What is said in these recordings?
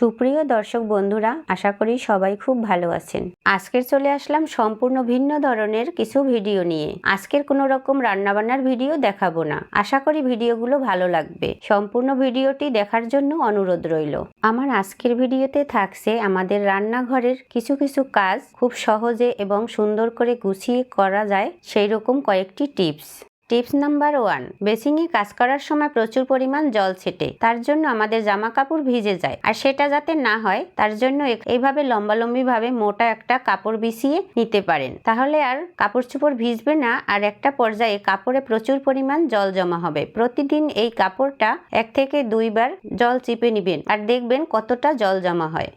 সুপ্রিয় দর্শক বন্ধুরা, আশা করি সবাই খুব ভালো আছেন। আজকের চলে আসলাম সম্পূর্ণ ভিন্ন ধরনের কিছু ভিডিও নিয়ে। আজকের কোনো রকম রান্নাবান্নার ভিডিও দেখাবো না। আশা করি ভিডিওগুলো ভালো লাগবে। সম্পূর্ণ ভিডিওটি দেখার জন্য অনুরোধ রইল। আমার আজকের ভিডিওতে থাকছে আমাদের রান্নাঘরের কিছু কিছু কাজ খুব সহজে এবং সুন্দর করে গুছিয়ে করা যায় সেই রকম কয়েকটি টিপস। টিপস নাম্বার ওয়ান, বেসিংয়ে কাজ করার সময় প্রচুর পরিমাণ জল ছেটে, তার জন্য আমাদের জামা কাপড় ভিজে যায়। আর সেটা যাতে না হয়, তার জন্য এইভাবে লম্বালম্বি ভাবে মোটা একটা কাপড় বিছিয়ে নিতে পারেন। তাহলে আর কাপড় চোপড় ভিজবে না, আর একটা পর্যায়ে কাপড়ে প্রচুর পরিমাণ জল জমা হবে। প্রতিদিন এই কাপড়টা এক থেকে দুইবার জল চিপে নিবেন, আর দেখবেন কতটা জল জমা হয়।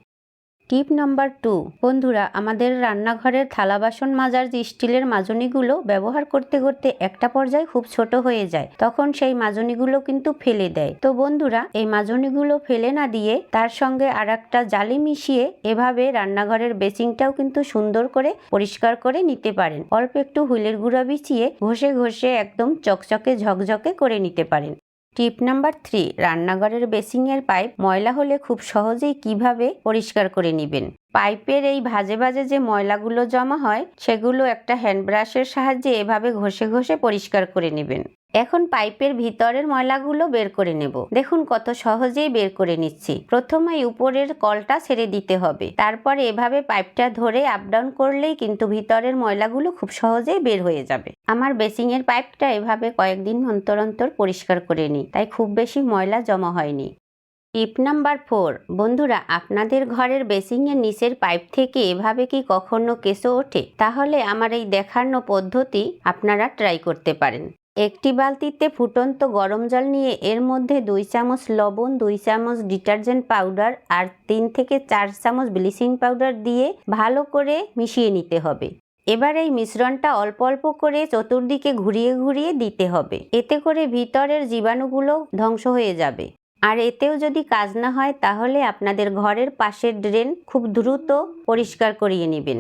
Tip number two. বন্ধুরা, আমাদের রান্নাঘরের থালা বাসন মাজার যে স্টিলের মাজনিগুলো ব্যবহার করতে করতে একটা পর্যায়ে খুব ছোট হয়ে যায়। তখন সেই মাজনিগুলো কিন্তু ফেলে দেয়। তো বন্ধুরা, এই মাজনিগুলো ফেলে না দিয়ে তার সঙ্গে আর একটা জালি মিশিয়ে এভাবে রান্নাঘরের বেসিংটাও কিন্তু সুন্দর করে পরিষ্কার করে নিতে পারেন। অল্প একটু হুইলের গুঁড়া বিছিয়ে ঘষে ঘষে একদম চকচকে ঝকঝকে করে নিতে পারেন। টিপ নাম্বার থ্রি, রান্নাঘরের বেসিংয়ের পাইপ ময়লা হলে খুব সহজেই কীভাবে পরিষ্কার করে নেবেন? পাইপের এই ভাজে ভাজে যে ময়লাগুলো জমা হয়, সেগুলো একটা হ্যান্ড ব্রাশের সাহায্যে এভাবে ঘষে ঘষে পরিষ্কার করে নেবেন। এখন পাইপের ভিতরের ময়লাগুলো বের করে নেব। দেখুন কত সহজেই বের করে নিচ্ছি। প্রথমে উপরের কলটা ছেড়ে দিতে হবে। তারপরে এভাবে পাইপটা ধরে আপ ডাউন করলেই কিন্তু ভিতরের ময়লাগুলো খুব সহজেই বের হয়ে যাবে। আমার বেসিং এর পাইপটা এভাবে কয়েকদিন অন্তর অন্তর পরিষ্কার করে নিই, তাই খুব বেশি ময়লা জমা হয়নি। টিপ নাম্বার ফোর বন্ধুরা, আপনাদের ঘরের বেসিংয়ের নিচের পাইপ থেকে এভাবে কি কখনো কেঁচো ওঠে? তাহলে আমার এই দেখানো পদ্ধতি আপনারা ট্রাই করতে পারেন। একটি বালতিতে ফুটন্ত গরম জল নিয়ে এর মধ্যে দুই চামচ লবণ, দুই চামচ ডিটারজেন্ট পাউডার আর তিন থেকে চার চামচ ব্লিচিং পাউডার দিয়ে ভালো করে মিশিয়ে নিতে হবে। এবার এই মিশ্রণটা অল্প অল্প করে চতুর্দিকে ঘুরিয়ে ঘুরিয়ে দিতে হবে। এতে করে ভিতরের জীবাণুগুলো ধ্বংস হয়ে যাবে। আর এতেও যদি কাজ না হয়, তাহলে আপনাদের ঘরের পাশের ড্রেন খুব দ্রুত পরিষ্কার করিয়ে নেবেন।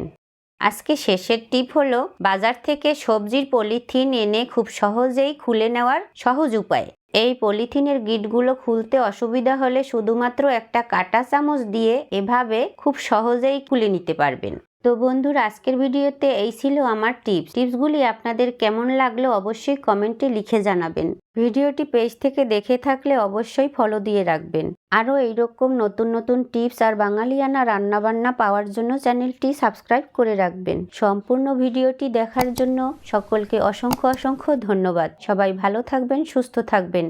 আজকে শেষের টিপ হলো, বাজার থেকে সবজির পলিথিন এনে খুব সহজেই খুলে নেওয়ার সহজ উপায়। এই পলিথিনের গিটগুলো খুলতে অসুবিধা হলে শুধুমাত্র একটা কাটা চামচ দিয়ে এভাবে খুব সহজেই খুলে নিতে পারবেন। তো বন্ধুরা, আজকের ভিডিওতে এই ছিল আমার টিপস। টিপসগুলি আপনাদের কেমন লাগল অবশ্যই কমেন্টে লিখে জানাবেন। ভিডিওটি পেজ থেকে দেখে থাকলে অবশ্যই ফলো দিয়ে রাখবেন। আরও এইরকম নতুন নতুন টিপস আর বাঙালিয়ানা রান্নাবান্না পাওয়ার জন্য চ্যানেলটি সাবস্ক্রাইব করে রাখবেন। সম্পূর্ণ ভিডিওটি দেখার জন্য সকলকে অসংখ্য অসংখ্য ধন্যবাদ। সবাই ভালো থাকবেন, সুস্থ থাকবেন।